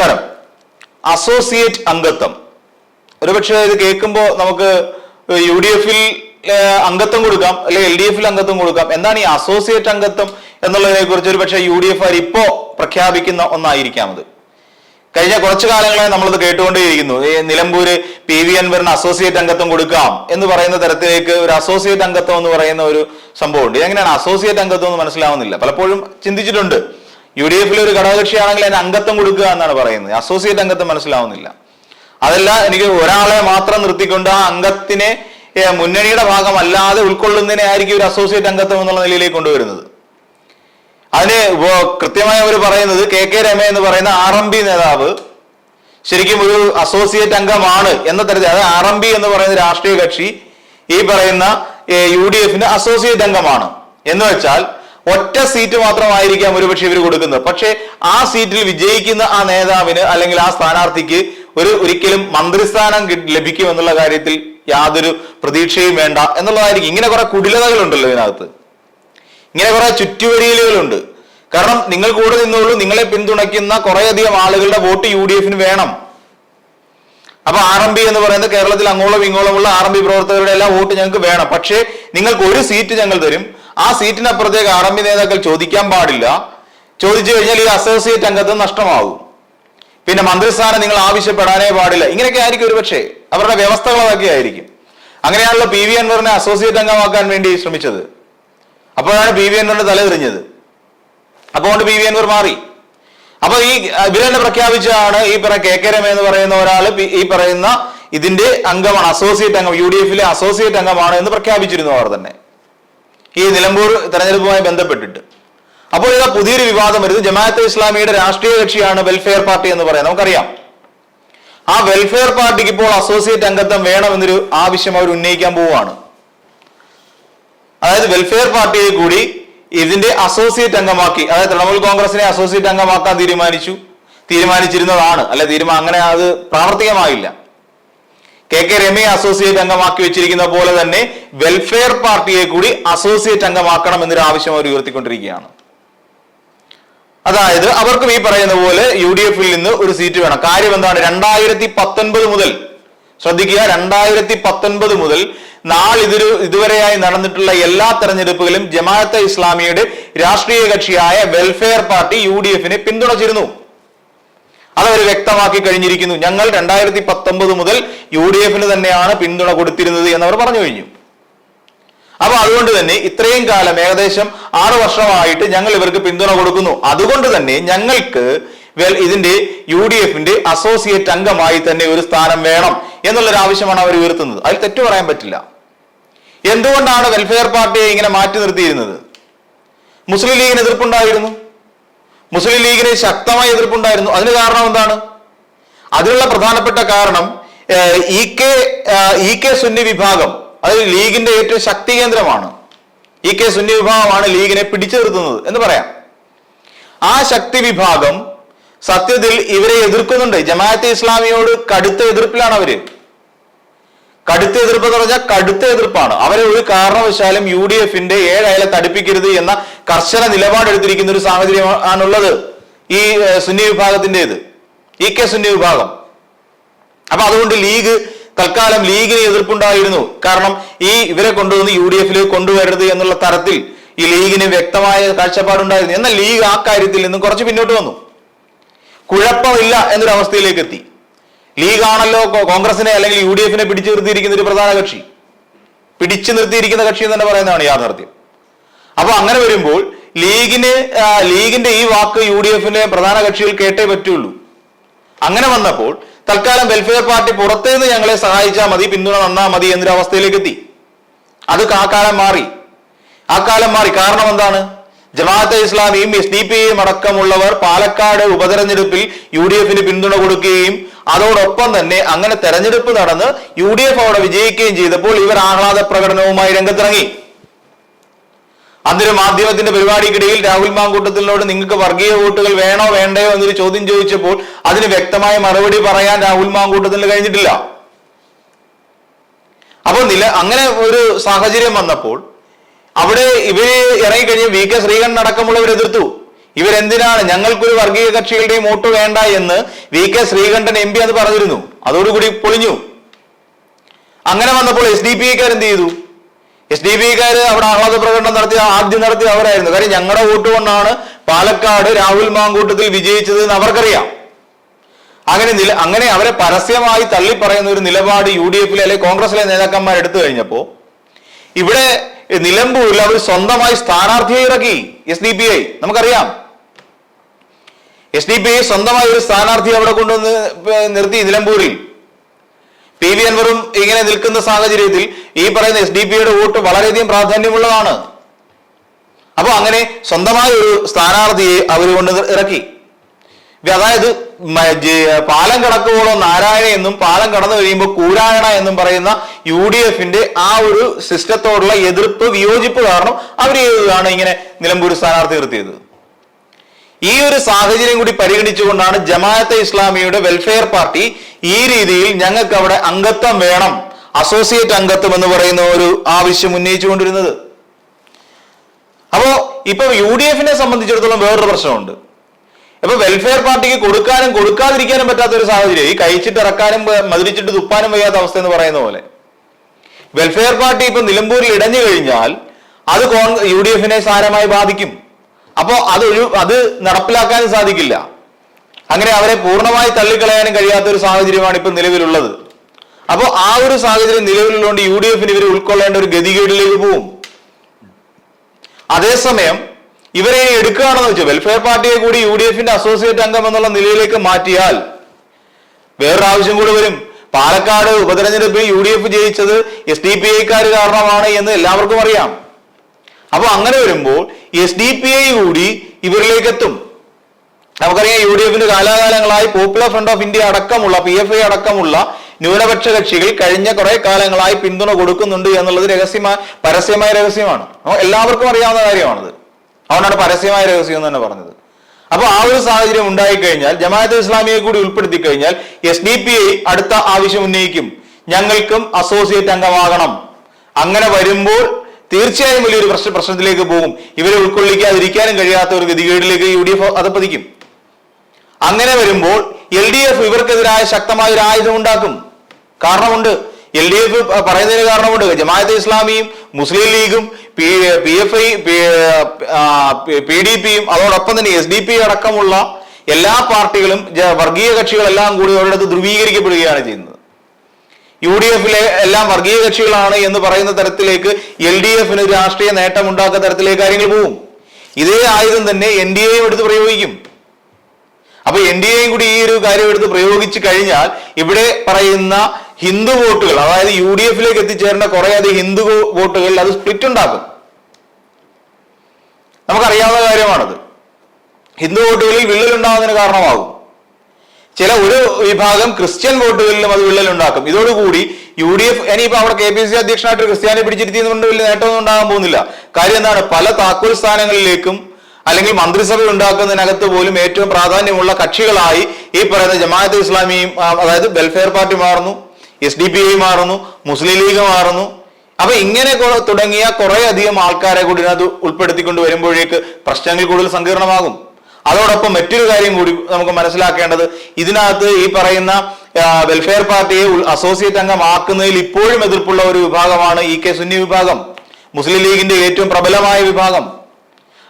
നമസ്കാരം. അസോസിയേറ്റ് അംഗത്വം. ഒരുപക്ഷെ ഇത് കേൾക്കുമ്പോൾ നമുക്ക് യു ഡി എഫിൽ അംഗത്വം കൊടുക്കാം അല്ലെങ്കിൽ എൽ ഡി എഫിൽ അംഗത്വം കൊടുക്കാം. എന്താണ് ഈ അസോസിയേറ്റ് അംഗത്വം എന്നുള്ളതിനെ കുറിച്ച് ഒരുപക്ഷെ യു ഡി എഫ് ആർ ഇപ്പോ പ്രഖ്യാപിക്കുന്ന ഒന്നായിരിക്കാം അത്. കഴിഞ്ഞ കുറച്ചു കാലങ്ങളായി നമ്മളത് കേട്ടുകൊണ്ടേയിരിക്കുന്നു. ഈ നിലമ്പൂര് പി വി അൻവറിന് അസോസിയേറ്റ് അംഗത്വം കൊടുക്കാം എന്ന് പറയുന്ന തരത്തിലേക്ക് ഒരു അസോസിയേറ്റ് അംഗത്വം എന്ന് പറയുന്ന ഒരു സംഭവമുണ്ട്. എങ്ങനെയാണ് അസോസിയേറ്റ് അംഗത്വം എന്ന് മനസ്സിലാവുന്നില്ല? പലപ്പോഴും ചിന്തിച്ചിട്ടുണ്ട്. യു ഡി എഫിൽ ഒരു ഘടകകക്ഷിയാണെങ്കിൽ അതിന് അംഗത്വം കൊടുക്കുക എന്നാണ് പറയുന്നത്. അസോസിയേറ്റ് അംഗത്വം മനസ്സിലാവുന്നില്ല. അതല്ല എനിക്ക് ഒരാളെ മാത്രം നിർത്തിക്കൊണ്ട് ആ അംഗത്തിനെ മുന്നണിയുടെ ഭാഗമല്ലാതെ ഉൾക്കൊള്ളുന്നതിനായിരിക്കും ഒരു അസോസിയേറ്റ് അംഗത്വം എന്നുള്ള നിലയിലേക്ക് കൊണ്ടുവരുന്നത്. അതിന് കൃത്യമായി അവർ പറയുന്നത് കെ കെ രമ എന്ന് പറയുന്ന ആർ എം പി നേതാവ് ശരിക്കും ഒരു അസോസിയേറ്റ് അംഗമാണ് എന്ന തരത്തിൽ അതായത് ആർ എം പി എന്ന് പറയുന്ന രാഷ്ട്രീയ കക്ഷി ഈ പറയുന്ന യു ഡി എഫിന്റെ അസോസിയേറ്റ് അംഗമാണ്. എന്ന് വെച്ചാൽ ഒറ്റ സീറ്റ് മാത്രമായിരിക്കാം ഒരുപക്ഷെ ഇവർ കൊടുക്കുന്നത്. പക്ഷേ ആ സീറ്റിൽ വിജയിക്കുന്ന ആ നേതാവിന് അല്ലെങ്കിൽ ആ സ്ഥാനാർത്ഥിക്ക് ഒരു ഒരിക്കലും മന്ത്രിസ്ഥാനം ലഭിക്കും ലഭിക്കുമെന്നുള്ള കാര്യത്തിൽ യാതൊരു പ്രതീക്ഷയും വേണ്ട എന്നുള്ളതായിരിക്കും. ഇങ്ങനെ കുറെ കുടിലതകളുണ്ടല്ലോ ഇതിനകത്ത്. ഇങ്ങനെ കുറെ ചുറ്റുവരിയലുകളുണ്ട് കാരണം നിങ്ങൾ കൂടെ നിന്നുള്ളൂ നിങ്ങളെ പിന്തുണയ്ക്കുന്ന കുറേയധികം ആളുകളുടെ വോട്ട് യു ഡി എഫിന് വേണം. അപ്പൊ ആർ എം പി എന്ന് പറയുന്നത് കേരളത്തിൽ അങ്ങോളം ഇങ്ങോളമുള്ള ആർ എം പി പ്രവർത്തകരുടെ എല്ലാ വോട്ട് ഞങ്ങൾക്ക് വേണം. പക്ഷേ നിങ്ങൾക്ക് ഒരു സീറ്റ് ഞങ്ങൾ തരും. ആ സീറ്റിനപ്പുറത്തേക്ക് ആർ എം പി നേതാക്കൾ ചോദിക്കാൻ പാടില്ല. ചോദിച്ചു കഴിഞ്ഞാൽ ഈ അസോസിയേറ്റ് അംഗത്വം നഷ്ടമാകും. പിന്നെ മന്ത്രിസ്ഥാനം നിങ്ങൾ ആവശ്യപ്പെടാനേ പാടില്ല. ഇങ്ങനെയൊക്കെ ആയിരിക്കും ഒരുപക്ഷെ. അവരുടെ വ്യവസ്ഥകൾ അതൊക്കെ ആയിരിക്കും. അങ്ങനെയാണല്ലോ പി വി അൻവറിനെ അസോസിയേറ്റ് അംഗമാക്കാൻ വേണ്ടി ശ്രമിച്ചത്. അപ്പോഴാണ് പി വി അൻവറിന്റെ തലതിരിഞ്ഞത് അപ്പോൾ കൊണ്ട് പി വി അൻവർ മാറി. അപ്പൊ ഈ ഇവരെന്നെ പ്രഖ്യാപിച്ചാണ് ഈ പറയുന്ന കെ കെ രമ എന്ന് പറയുന്ന ഒരാൾ ഈ പറയുന്ന ഇതിന്റെ അംഗമാണ് അസോസിയേറ്റ് അംഗം യു ഡി എഫിലെ അസോസിയേറ്റ് അംഗമാണ് എന്ന് പ്രഖ്യാപിച്ചിരുന്നു അവർ തന്നെ. ഈ നിലമ്പൂർ തെരഞ്ഞെടുപ്പുമായി ബന്ധപ്പെട്ടിട്ട്. അപ്പോൾ ഇതാ പുതിയൊരു വിവാദം വരുന്നത് ജമാഅത്തെ ഇസ്ലാമിയുടെ രാഷ്ട്രീയ കക്ഷിയാണ് വെൽഫെയർ പാർട്ടി എന്ന് പറയാം നമുക്കറിയാം. ആ വെൽഫെയർ പാർട്ടിക്ക് ഇപ്പോൾ അസോസിയേറ്റ് അംഗത്വം വേണമെന്നൊരു ആവശ്യം അവർ ഉന്നയിക്കാൻ പോവുകയാണ്. അതായത് വെൽഫെയർ പാർട്ടിയെ കൂടി ഇതിന്റെ അസോസിയേറ്റ് അംഗമാക്കി അതായത് തൃണമൂൽ കോൺഗ്രസിനെ അസോസിയേറ്റ് അംഗമാക്കാൻ തീരുമാനിച്ചു തീരുമാനിച്ചിരുന്നതാണ്. അല്ലെ തീരുമാനം അങ്ങനെ അത് പ്രാവർത്തികമായില്ല. കെ കെ രമയെ അസോസിയേറ്റ് അംഗമാക്കി വെച്ചിരിക്കുന്ന പോലെ തന്നെ വെൽഫെയർ പാർട്ടിയെ കൂടി അസോസിയേറ്റ് അംഗമാക്കണം എന്നൊരു ആവശ്യം അവർ ഉയർത്തിക്കൊണ്ടിരിക്കുകയാണ്. അതായത് അവർക്കും ഈ പറയുന്ന പോലെ യു ഡി എഫിൽ നിന്ന് ഒരു സീറ്റ് വേണം. കാര്യം എന്താണ്? രണ്ടായിരത്തി പത്തൊൻപത് മുതൽ ശ്രദ്ധിക്കുക രണ്ടായിരത്തി പത്തൊൻപത് മുതൽ നാളിതൊരു ഇതുവരെയായി നടന്നിട്ടുള്ള എല്ലാ തെരഞ്ഞെടുപ്പുകളും ജമാഅത്തെ ഇസ്ലാമിയുടെ രാഷ്ട്രീയ കക്ഷിയായ വെൽഫെയർ പാർട്ടി യു ഡി എഫിനെ പിന്തുണച്ചിരുന്നു. അതവർ വ്യക്തമാക്കി കഴിഞ്ഞിരിക്കുന്നു. ഞങ്ങൾ രണ്ടായിരത്തി പത്തൊമ്പത് മുതൽ യു ഡി എഫിന് തന്നെയാണ് പിന്തുണ കൊടുത്തിരുന്നത് എന്നവർ പറഞ്ഞു കഴിഞ്ഞു. അപ്പൊ അതുകൊണ്ട് തന്നെ ഇത്രയും കാലം ഏകദേശം ആറു വർഷമായിട്ട് ഞങ്ങൾ ഇവർക്ക് പിന്തുണ കൊടുക്കുന്നു. അതുകൊണ്ട് തന്നെ ഞങ്ങൾക്ക് വെൽ ഇതിന്റെ യു ഡി എഫിന്റെ അസോസിയേറ്റ് അംഗമായി തന്നെ ഒരു സ്ഥാനം വേണം എന്നുള്ളൊരു ആവശ്യമാണ് അവർ ഉയർത്തുന്നത്. അതിൽ തെറ്റു പറയാൻ പറ്റില്ല. എന്തുകൊണ്ടാണ് വെൽഫെയർ പാർട്ടിയെ ഇങ്ങനെ മാറ്റി നിർത്തിയിരുന്നത്? മുസ്ലിം ലീഗിന് എതിർപ്പുണ്ടായിരുന്നു. മുസ്ലിം ലീഗിന് ശക്തമായ എതിർപ്പുണ്ടായിരുന്നു. അതിന് കാരണം എന്താണ്? അതിനുള്ള പ്രധാനപ്പെട്ട കാരണം E K E K Sunni വിഭാഗം അത് ലീഗിന്റെ ഏറ്റവും ശക്തി കേന്ദ്രമാണ്. ഇ കെ സുന്നി വിഭാഗമാണ് ലീഗിനെ പിടിച്ചു നിർത്തുന്നത് എന്ന് പറയാം. ആ ശക്തി വിഭാഗം സത്യത്തിൽ ഇവരെ എതിർക്കുന്നുണ്ട്. ജമാഅത്തെ ഇസ്ലാമിയോട് കടുത്ത എതിർപ്പിലാണ് അവർ. കടുത്ത എതിർപ്പ് എന്ന് പറഞ്ഞാൽ കടുത്ത എതിർപ്പാണ്. അവരെ ഒരു കാരണവശാലും യു ഡി എഫിന്റെ ഏഴ് അയലെ തടിപ്പിക്കരുത് എന്ന കർശന നിലപാടെടുത്തിരിക്കുന്ന ഒരു സാഹചര്യമാണുള്ളത് ഈ സുന്നി വിഭാഗത്തിന്റെത്. ഇ കെ സുന്നി വിഭാഗം. അപ്പൊ അതുകൊണ്ട് ലീഗ് തൽക്കാലം ലീഗിന് എതിർപ്പുണ്ടായിരുന്നു. കാരണം ഈ ഇവരെ കൊണ്ടുവന്ന് യു ഡി എഫിലേക്ക് കൊണ്ടുവരരുത് എന്നുള്ള തരത്തിൽ ഈ ലീഗിന് വ്യക്തമായ കാഴ്ചപ്പാടുണ്ടായിരുന്നു. എന്നാൽ ലീഗ് ആ കാര്യത്തിൽ നിന്നും കുറച്ച് പിന്നോട്ട് വന്നു. കുഴപ്പമില്ല എന്നൊരു അവസ്ഥയിലേക്ക് എത്തി. ലീഗ് ആണല്ലോ കോൺഗ്രസിനെ അല്ലെങ്കിൽ യു ഡി എഫിനെ പിടിച്ചു നിർത്തിയിരിക്കുന്ന ഒരു പ്രധാന കക്ഷി. പിടിച്ചു നിർത്തിയിരിക്കുന്ന കക്ഷി എന്ന് തന്നെ പറയുന്നതാണ് യാഥാർത്ഥ്യം. അപ്പൊ അങ്ങനെ വരുമ്പോൾ ലീഗിന് ലീഗിന്റെ ഈ വാക്ക് യു ഡി എഫിന്റെ പ്രധാന കക്ഷികൾ കേട്ടേ പറ്റുള്ളൂ. അങ്ങനെ വന്നപ്പോൾ തൽക്കാലം വെൽഫെയർ പാർട്ടി പുറത്തുനിന്ന് ഞങ്ങളെ സഹായിച്ചാൽ മതി പിന്തുണ നന്നാ മതി എന്നൊരു അവസ്ഥയിലേക്ക് എത്തി. അത് ആ കാലം മാറി. ആ കാലം മാറി. കാരണം എന്താണ്? ജമാഅത്തെ ഇസ്ലാമിയും എസ് ഡി പി അടക്കമുള്ളവർ പാലക്കാട് ഉപതെരഞ്ഞെടുപ്പിൽ യു ഡി എഫിന് പിന്തുണ കൊടുക്കുകയും അതോടൊപ്പം തന്നെ അങ്ങനെ തെരഞ്ഞെടുപ്പ് നടന്ന് യു ഡി എഫ് അവിടെ വിജയിക്കുകയും ചെയ്തപ്പോൾ ഇവർ ആഹ്ലാദ പ്രകടനവുമായി രംഗത്തിറങ്ങി. അന്നൊരു മാധ്യമത്തിന്റെ പരിപാടിക്കിടയിൽ രാഹുൽ മാങ്കൂട്ടത്തിനോട് നിങ്ങൾക്ക് വർഗീയ വോട്ടുകൾ വേണോ വേണ്ടയോ എന്നൊരു ചോദ്യം ചോദിച്ചപ്പോൾ അതിന് വ്യക്തമായ മറുപടി പറയാൻ രാഹുൽ മാങ്കൂട്ടത്തിന് കഴിഞ്ഞിട്ടില്ല. അപ്പോൾ നില അങ്ങനെ ഒരു സാഹചര്യം വന്നപ്പോൾ അവിടെ ഇവർ ഇറങ്ങിക്കഴിഞ്ഞ് വി കെ ശ്രീകണ്ഠൻ അടക്കമുള്ളവർ എതിർത്തു ഇവരെന്തിനാണ് ഞങ്ങൾക്കൊരു വർഗീയ കക്ഷികളുടെയും വോട്ട് വേണ്ട എന്ന് V K Sreekandan M P അത് പറഞ്ഞിരുന്നു. അതോടുകൂടി പൊളിഞ്ഞു. അങ്ങനെ വന്നപ്പോൾ എസ് ഡി പി ഐക്കാർ എന്ത് ചെയ്തു എസ് ഡി പി ഐക്കാര് അവിടെ ആഹ്ലാദ പ്രകടനം നടത്തിയ ആദ്യം നടത്തിയ അവരായിരുന്നു. കാര്യം ഞങ്ങളുടെ വോട്ട് കൊണ്ടാണ് പാലക്കാട് രാഹുൽ മാങ്കൂട്ടത്തിൽ വിജയിച്ചത് എന്ന് അവർക്കറിയാം. അങ്ങനെ നില അങ്ങനെ അവരെ പരസ്യമായി തള്ളി പറയുന്ന ഒരു നിലപാട് യു ഡി എഫിലെ അല്ലെങ്കിൽ കോൺഗ്രസിലെ നേതാക്കന്മാർ എടുത്തു കഴിഞ്ഞപ്പോ ഇവിടെ നിലമ്പൂരിൽ അവർ സ്വന്തമായി സ്ഥാനാർത്ഥിയെ ഇറക്കി എസ് ഡി പി ഐ. നമുക്കറിയാം. എസ് ഡി പി സ്വന്തമായി ഒരു സ്ഥാനാർത്ഥി അവിടെ കൊണ്ടുവന്ന് നിർത്തി നിലമ്പൂരിൽ. പി വി അൻവറും ഇങ്ങനെ നിൽക്കുന്ന സാഹചര്യത്തിൽ ഈ പറയുന്ന എസ് ഡി പിയുടെ വോട്ട് വളരെയധികം പ്രാധാന്യമുള്ളതാണ്. അപ്പോൾ അങ്ങനെ സ്വന്തമായ ഒരു സ്ഥാനാർത്ഥിയെ അവർ കൊണ്ട് ഇറക്കി. അതായത് പാലം കടക്കുമ്പോഴോ നാരായണ എന്നും പാലം കടന്നു കഴിയുമ്പോൾ കൂരായണ എന്നും പറയുന്ന യു ഡി എഫിന്റെ ആ ഒരു സിസ്റ്റത്തോടുള്ള എതിർപ്പ് വിയോജിപ്പ് കാരണം അവർ ഇങ്ങനെ നിലമ്പൂർ സ്ഥാനാർത്ഥി നിർത്തിയത്. ഈ ഒരു സാഹചര്യം കൂടി പരിഗണിച്ചുകൊണ്ടാണ് ജമാഅത്തെ ഇസ്ലാമിയുടെ വെൽഫെയർ പാർട്ടി ഈ രീതിയിൽ ഞങ്ങൾക്ക് അവിടെ അംഗത്വം വേണം അസോസിയേറ്റ് അംഗത്വം എന്ന് പറയുന്ന ഒരു ആവശ്യം ഉന്നയിച്ചുകൊണ്ടിരുന്നത്. അപ്പോ ഇപ്പൊ യു ഡി എഫിനെ സംബന്ധിച്ചിടത്തോളം വേറൊരു പ്രശ്നമുണ്ട്. ഇപ്പൊ വെൽഫെയർ പാർട്ടിക്ക് കൊടുക്കാനും കൊടുക്കാതിരിക്കാനും പറ്റാത്ത ഒരു സാഹചര്യം ഈ കഴിച്ചിട്ട് ഇറക്കാനും മതിരിച്ചിട്ട് തുപ്പാനും വയ്യാത്ത അവസ്ഥ എന്ന് പറയുന്ന പോലെ. വെൽഫെയർ പാർട്ടി ഇപ്പൊ നിലമ്പൂരിൽ ഇടഞ്ഞു കഴിഞ്ഞാൽ അത് കോൺ- യു ഡി എഫിനെ സാരമായി ബാധിക്കും. അപ്പോ അത് ഒരു അത് നടപ്പിലാക്കാനും സാധിക്കില്ല. അങ്ങനെ അവരെ പൂർണമായി തള്ളിക്കളയാനും കഴിയാത്ത ഒരു സാഹചര്യമാണ് ഇപ്പൊ നിലവിലുള്ളത്. അപ്പോൾ ആ ഒരു സാഹചര്യം നിലവിലുള്ളതുകൊണ്ട് യു ഡി എഫിന് ഇവരെ ഉൾക്കൊള്ളേണ്ട ഒരു ഗതികേടിലേക്ക് പോവും. അതേസമയം ഇവരെ ഇനി എടുക്കുകയാണെന്ന് വെച്ചാൽ വെൽഫെയർ പാർട്ടിയെ കൂടി യു ഡി എഫിന്റെ അസോസിയേറ്റ് അംഗം എന്നുള്ള നിലയിലേക്ക് മാറ്റിയാൽ വേറൊരു ആവശ്യം കൂടി വരും. പാലക്കാട് ഉപതെരഞ്ഞെടുപ്പിൽ യു ഡി എഫ് ജയിച്ചത് എസ് ഡി പി ഐക്കാർ കാരണമാണ് എന്ന് എല്ലാവർക്കും അറിയാം. അപ്പൊ അങ്ങനെ വരുമ്പോൾ എസ് ഡി പി ഐ കൂടി ഇവരിലേക്ക് എത്തും നമുക്കറിയാം യു ഡി എഫിന്റെ കാലാകാലങ്ങളായി പോപ്പുലർ ഫ്രണ്ട് ഓഫ് ഇന്ത്യ അടക്കമുള്ള പി എഫ് ഐ അടക്കമുള്ള ന്യൂനപക്ഷ കക്ഷികൾ കഴിഞ്ഞ കുറെ കാലങ്ങളായി പിന്തുണ കൊടുക്കുന്നുണ്ട് എന്നുള്ളത് രഹസ്യമായ പരസ്യമായ രഹസ്യമാണ്. എല്ലാവർക്കും അറിയാവുന്ന കാര്യമാണത്. അതുകൊണ്ടാണ് പരസ്യമായ രഹസ്യം എന്ന് തന്നെ പറഞ്ഞത്. അപ്പൊ ആ ഒരു സാഹചര്യം ഉണ്ടായിക്കഴിഞ്ഞാൽ ജമാഅത്ത് ഇസ്ലാമിയെ കൂടി ഉൾപ്പെടുത്തി കഴിഞ്ഞാൽ എസ് ഡി പി ഐ അടുത്ത ആവശ്യം ഉന്നയിക്കും. ഞങ്ങൾക്കും അസോസിയേറ്റ് അംഗമാകണം. അങ്ങനെ വരുമ്പോൾ തീർച്ചയായും വലിയൊരു പ്രശ്ന പ്രശ്നത്തിലേക്ക് പോകും. ഇവരെ ഉൾക്കൊള്ളിക്കാതിരിക്കാനും കഴിയാത്ത ഒരു ഗതികേടിലേക്ക് യു ഡി എഫ് അതപ്പതിക്കും അങ്ങനെ വരുമ്പോൾ എൽ ഡി എഫ് ഇവർക്കെതിരായ ശക്തമായ ഒരു ആയുധം ഉണ്ടാക്കും കാരണമുണ്ട്. എൽ ഡി എഫ് പറയുന്നതിന് കാരണമുണ്ട്. ജമാഅത്തെ ഇസ്ലാമിയും മുസ്ലിം ലീഗും P P F I P D പിയും അതോടൊപ്പം തന്നെ എസ് ഡി പി അടക്കമുള്ള എല്ലാ പാർട്ടികളും വർഗീയ കക്ഷികളെല്ലാം കൂടി അവരുടെ ധ്രുവീകരിക്കപ്പെടുകയാണ് ചെയ്യുന്നത്. യു ഡി എഫിലെ എല്ലാം വർഗീയ കക്ഷികളാണ് എന്ന് പറയുന്ന തരത്തിലേക്ക് എൽ ഡി എഫിന് രാഷ്ട്രീയ നേട്ടം ഉണ്ടാക്കുന്ന തരത്തിലേക്ക് കാര്യങ്ങൾ പോവും. ഇതേ ആയുധം തന്നെ എൻ ഡി എയും എടുത്ത് പ്രയോഗിക്കും. അപ്പൊ എൻ ഡി എയും കൂടി ഈ ഒരു കാര്യം എടുത്ത് പ്രയോഗിച്ചു കഴിഞ്ഞാൽ ഇവിടെ പറയുന്ന ഹിന്ദു വോട്ടുകൾ അതായത് യു ഡി എഫിലേക്ക് എത്തിച്ചേരേണ്ട കുറെ അധികം ഹിന്ദു വോട്ടുകളിൽ അത് സ്പ്ലിറ്റ് ഉണ്ടാക്കും നമുക്കറിയാവുന്ന കാര്യമാണത്. ഹിന്ദു വോട്ടുകളിൽ വിള്ളൽ ഉണ്ടാകുന്നതിന് കാരണമാകും. ചില ഒരു വിഭാഗം ക്രിസ്ത്യൻ വോട്ടുകളിലും അത് വിള്ളൽ ഉണ്ടാക്കും ഇതോടുകൂടി യു ഡി എഫ് ഇനിയിപ്പോ അവിടെ കെ പി സി അധ്യക്ഷനായിട്ട് ക്രിസ്ത്യാനെ പിടിച്ചിരുത്തിയതുകൊണ്ട് വലിയ നേട്ടമൊന്നും ഉണ്ടാകാൻ പോകുന്നില്ല. കാര്യം എന്താണ്? പല താക്കോൽ സ്ഥാനങ്ങളിലേക്കും അല്ലെങ്കിൽ മന്ത്രിസഭ ഉണ്ടാക്കുന്നതിനകത്ത് പോലും ഏറ്റവും പ്രാധാന്യമുള്ള കക്ഷികളായി ഈ പറയുന്ന ജമാഅത്ത് ഇസ്ലാമിയും അതായത് വെൽഫെയർ പാർട്ടി മാറുന്നു എസ് ഡി പി ഐ മാറുന്നു മുസ്ലിം ലീഗ് മാറുന്നു. അപ്പൊ ഇങ്ങനെ തുടങ്ങിയ കുറെ അധികം ആൾക്കാരെ കൂടി അത് ഉൾപ്പെടുത്തിക്കൊണ്ട് വരുമ്പോഴേക്ക് പ്രശ്നങ്ങൾ കൂടുതൽ സങ്കീർണമാകും. അതോടൊപ്പം മറ്റൊരു കാര്യം കൂടി നമുക്ക് മനസ്സിലാക്കേണ്ടത് ഇതിനകത്ത് ഈ പറയുന്ന വെൽഫെയർ പാർട്ടിയെ അസോസിയേറ്റ് അംഗമാക്കുന്നതിൽ ഇപ്പോഴും എതിർപ്പുള്ള ഒരു വിഭാഗമാണ് ഇ കെ സുന്നി വിഭാഗം. മുസ്ലിം ലീഗിന്റെ ഏറ്റവും പ്രബലമായ വിഭാഗം.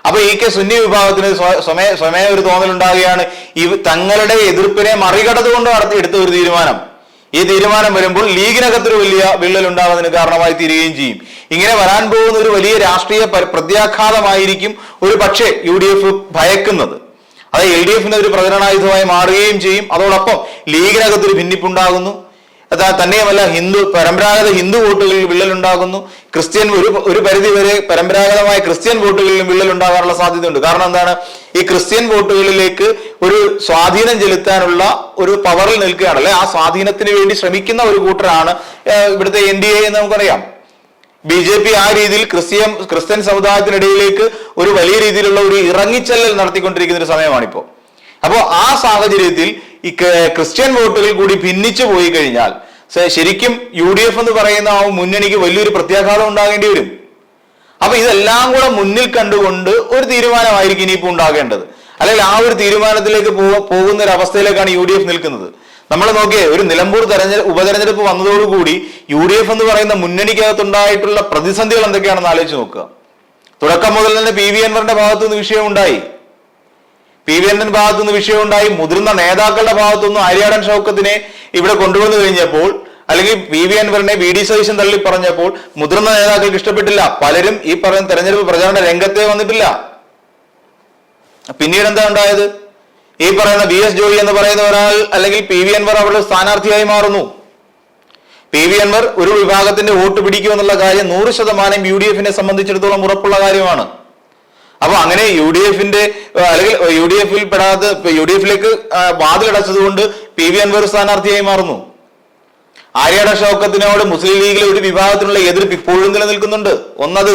അപ്പൊ ഇ കെ സുന്നി വിഭാഗത്തിന് സ്വ- സ്വമേ സ്വമേ ഒരു തോന്നലുണ്ടാകുകയാണ്. ഈ തങ്ങളുടെ എതിർപ്പിനെ മറികടന്നുകൊണ്ട് നടത്തി എടുത്ത ഒരു തീരുമാനം. ഈ തീരുമാനം വരുമ്പോൾ ലീഗിനകത്തൊരു വലിയ വിള്ളൽ ഉണ്ടാകുന്നതിന് കാരണമായി തീരുകയും ചെയ്യും. ഇങ്ങനെ വരാൻ പോകുന്ന ഒരു വലിയ രാഷ്ട്രീയ പ്രത്യാഘാതമായിരിക്കും ഒരു പക്ഷേ യു ഡി എഫ് ഭയക്കുന്നത്. അത് എൽ ഡി എഫിന് ഒരു പ്രചരണായുധമായി മാറുകയും ചെയ്യും. അതോടൊപ്പം ലീഗിനകത്തൊരു ഭിന്നിപ്പുണ്ടാകുന്നു. തന്നെയുമല്ല ഹിന്ദു പരമ്പരാഗത ഹിന്ദു വോട്ടുകളിൽ വിള്ളൽ ഉണ്ടാകുന്നു ക്രിസ്ത്യൻ ഒരു ഒരു പരിധി വരെ പരമ്പരാഗതമായ ക്രിസ്ത്യൻ വോട്ടുകളിലും വിള്ളൽ ഉണ്ടാകാനുള്ള സാധ്യതയുണ്ട്. കാരണം എന്താണ്? ഈ ക്രിസ്ത്യൻ വോട്ടുകളിലേക്ക് ഒരു സ്വാധീനം ചെലുത്താനുള്ള ഒരു പവറിൽ നിൽക്കുകയാണ് അല്ലെ ആ സ്വാധീനത്തിന് വേണ്ടി ശ്രമിക്കുന്ന ഒരു കൂട്ടരാണ് ഇവിടുത്തെ എൻ ഡി എ എന്ന് നമുക്കറിയാം. ബി ജെ പി ആ രീതിയിൽ ക്രിസ്ത്യൻ ക്രിസ്ത്യൻ സമുദായത്തിനിടയിലേക്ക് ഒരു വലിയ രീതിയിലുള്ള ഒരു ഇറങ്ങിച്ചെല്ലൽ നടത്തിക്കൊണ്ടിരിക്കുന്ന ഒരു സമയമാണിപ്പോ. അപ്പോൾ ആ സാഹചര്യത്തിൽ ഈ ക്രിസ്ത്യൻ വോട്ടുകൾ കൂടി ഭിന്നിച്ചു പോയി കഴിഞ്ഞാൽ ശരിക്കും യു ഡി എഫ് എന്ന് പറയുന്ന ആ മുന്നണിക്ക് വലിയൊരു പ്രത്യാഘാതം ഉണ്ടാകേണ്ടി വരും. അപ്പൊ ഇതെല്ലാം കൂടെ മുന്നിൽ കണ്ടുകൊണ്ട് ഒരു തീരുമാനമായിരിക്കും ഇനിയിപ്പോൾ ഉണ്ടാകേണ്ടത്. അല്ലെങ്കിൽ ആ ഒരു തീരുമാനത്തിലേക്ക് പോകുന്ന ഒരു അവസ്ഥയിലേക്കാണ് യു ഡി എഫ് നിൽക്കുന്നത്. നമ്മൾ നോക്കിയേ ഒരു നിലമ്പൂർ തെരഞ്ഞെടുപ്പ് ഉപതെരഞ്ഞെടുപ്പ് വന്നതോടുകൂടി യു ഡി എഫ് എന്ന് പറയുന്ന മുന്നണിക്കകത്തുണ്ടായിട്ടുള്ള പ്രതിസന്ധികൾ എന്തൊക്കെയാണെന്ന് ആലോചിച്ച് നോക്കുക. തുടക്കം മുതൽ തന്നെ പി വി അൻവറിന്റെ ഭാഗത്തു നിന്ന് വിഷയം ഉണ്ടായി. പി വി എന്റെ ഭാഗത്തു നിന്ന് വിഷയം ഉണ്ടായി. മുതിർന്ന നേതാക്കളുടെ ഭാഗത്തു നിന്ന് ആര്യാടൻ ഷൗക്കത്തിനെ ഇവിടെ കൊണ്ടുവന്നു കഴിഞ്ഞപ്പോൾ അല്ലെങ്കിൽ പി വി അൻവറിനെ വി ഡി സതീശൻ തള്ളി പറഞ്ഞപ്പോൾ മുതിർന്ന നേതാക്കൾക്ക് ഇഷ്ടപ്പെട്ടില്ല. പലരും ഈ പറയുന്ന തെരഞ്ഞെടുപ്പ് പ്രചാരണ രംഗത്തെ വന്നിട്ടില്ല. പിന്നീട് എന്താ ഉണ്ടായത്? ഈ പറയുന്ന വി എസ് ജോയി എന്ന് പറയുന്ന ഒരാൾ അല്ലെങ്കിൽ പി വി അൻവർ അവരുടെ സ്ഥാനാർത്ഥിയായി മാറുന്നു. പി വി അൻവർ ഒരു വിഭാഗത്തിന്റെ വോട്ട് പിടിക്കുമെന്നുള്ള കാര്യം നൂറ് ശതമാനം യു ഡി എഫിനെ സംബന്ധിച്ചിടത്തോളം ഉറപ്പുള്ള കാര്യമാണ്. അപ്പൊ അങ്ങനെ യു ഡി എഫിന്റെ അല്ലെങ്കിൽ യു ഡി എഫിൽ പെടാതെ യു ഡി എഫിലേക്ക് വാതിലടച്ചത് കൊണ്ട് പി വി അൻവർ സ്ഥാനാർത്ഥിയായി മാറുന്നു. ആര്യാട ഷൗക്കത്തിനോട് മുസ്ലിം ലീഗിലെ ഒരു വിഭാഗത്തിനുള്ള എതിർപ്പ് ഇപ്പോഴും നിലനിൽക്കുന്നുണ്ട്. ഒന്നത്.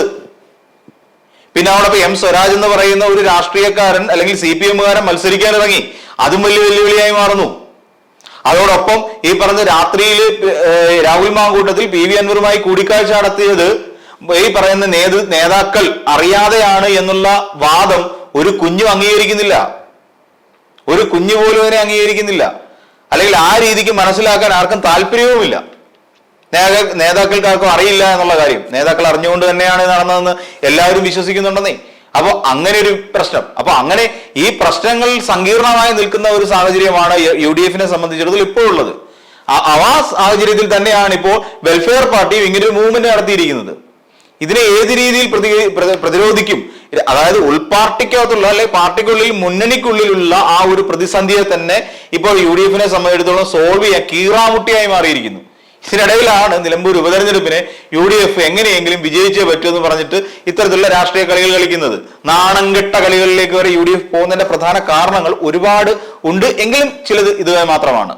പിന്നെ അവിടെ എം സ്വരാജ് എന്ന് പറയുന്ന ഒരു രാഷ്ട്രീയക്കാരൻ അല്ലെങ്കിൽ സി പി എമ്മുകാരൻ മത്സരിക്കാൻ ഇറങ്ങി അതും വലിയ വെല്ലുവിളിയായി മാറുന്നു. അതോടൊപ്പം ഈ പറഞ്ഞ രാത്രിയിൽ രാഹുൽ മാങ്കൂട്ടത്തിൽ പി വി അൻവറുമായി കൂടിക്കാഴ്ച നടത്തിയത് ഈ പറയുന്ന നേതൃ നേതാക്കൾ അറിയാതെയാണ് എന്നുള്ള വാദം ഒരു കുഞ്ഞു അംഗീകരിക്കുന്നില്ല. ഒരു കുഞ്ഞു പോലും അതിനെ അംഗീകരിക്കുന്നില്ല. അല്ലെങ്കിൽ ആ രീതിക്ക് മനസ്സിലാക്കാൻ ആർക്കും താല്പര്യവുമില്ല. നേതാ- നേതാക്കൾക്ക് ആർക്കും അറിയില്ല എന്നുള്ള കാര്യം. നേതാക്കൾ അറിഞ്ഞുകൊണ്ട് തന്നെയാണ് നടന്നതെന്ന് എല്ലാവരും വിശ്വസിക്കുന്നുണ്ടെന്നേ. അപ്പൊ അങ്ങനെ ഒരു പ്രശ്നം. അപ്പൊ അങ്ങനെ ഈ പ്രശ്നങ്ങൾ സങ്കീർണമായി നിൽക്കുന്ന ഒരു സാഹചര്യമാണ് യു ഡി എഫിനെ സംബന്ധിച്ചിടത്തോളം ഇപ്പോൾ ഉള്ളത്. ആ സാഹചര്യത്തിൽ തന്നെയാണ് ഇപ്പോൾ വെൽഫെയർ പാർട്ടിയും ഇങ്ങനെ ഒരു മൂവ്മെന്റ് നടത്തിയിരിക്കുന്നത്. ഇതിനെ ഏത് രീതിയിൽ പ്രതി പ്രതിരോധിക്കും? അതായത് ഉൾപാർട്ടിക്കകത്തുള്ള അല്ലെ പാർട്ടിക്കുള്ളിൽ മുന്നണിക്കുള്ളിലുള്ള ആ ഒരു പ്രതിസന്ധിയെ തന്നെ ഇപ്പോൾ യു ഡി എഫിനെ സംബന്ധിച്ചിടത്തോളം സോൾവ് ചെയ്യാൻ കീറാമുട്ടിയായി മാറിയിരിക്കുന്നു. ഇതിനിടയിലാണ് നിലമ്പൂർ ഉപതെരഞ്ഞെടുപ്പിനെ യു ഡി എഫ് എങ്ങനെയെങ്കിലും വിജയിച്ചേ പറ്റൂ എന്ന് പറഞ്ഞിട്ട് ഇത്തരത്തിലുള്ള രാഷ്ട്രീയ കളികൾ കളിക്കുന്നത്. നാണംകെട്ട കളികളിലേക്ക് വരെ യു ഡി എഫ് പോകുന്നതിന്റെ പ്രധാന കാരണങ്ങൾ ഒരുപാട് ഉണ്ട്. എങ്കിലും ചിലത് ഇതുവരെ മാത്രമാണ്.